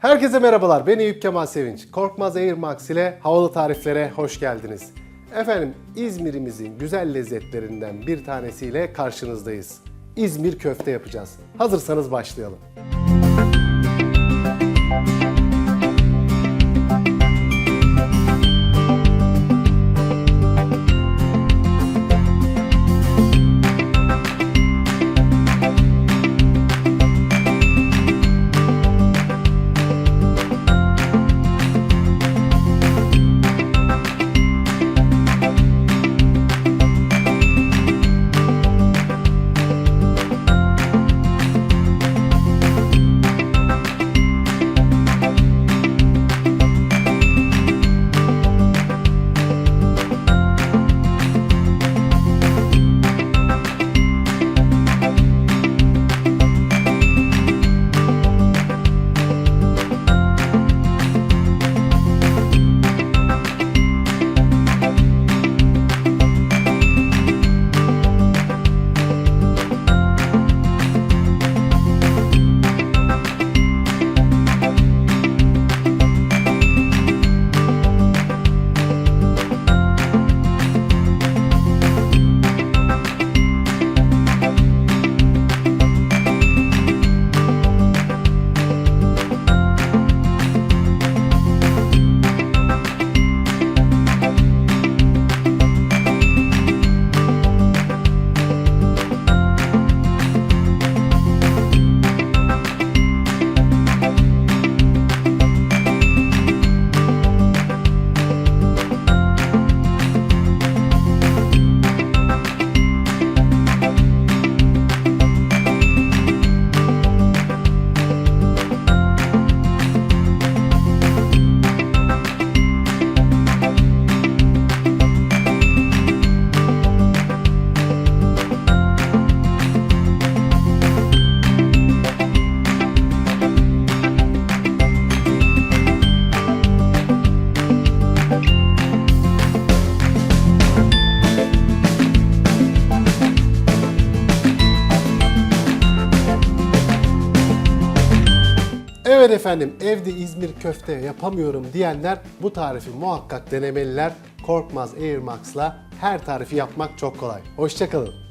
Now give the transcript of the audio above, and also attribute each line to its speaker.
Speaker 1: Herkese merhabalar. Ben Eyüp Kemal Sevinç. Korkmaz Air Max ile havalı tariflere hoş geldiniz. Efendim İzmir'imizin güzel lezzetlerinden bir tanesiyle karşınızdayız. İzmir köfte yapacağız. Hazırsanız başlayalım. Evet efendim evde İzmir köfte yapamıyorum diyenler bu tarifi muhakkak denemeliler. Korkmaz Air Max'la her tarifi yapmak çok kolay. Hoşçakalın.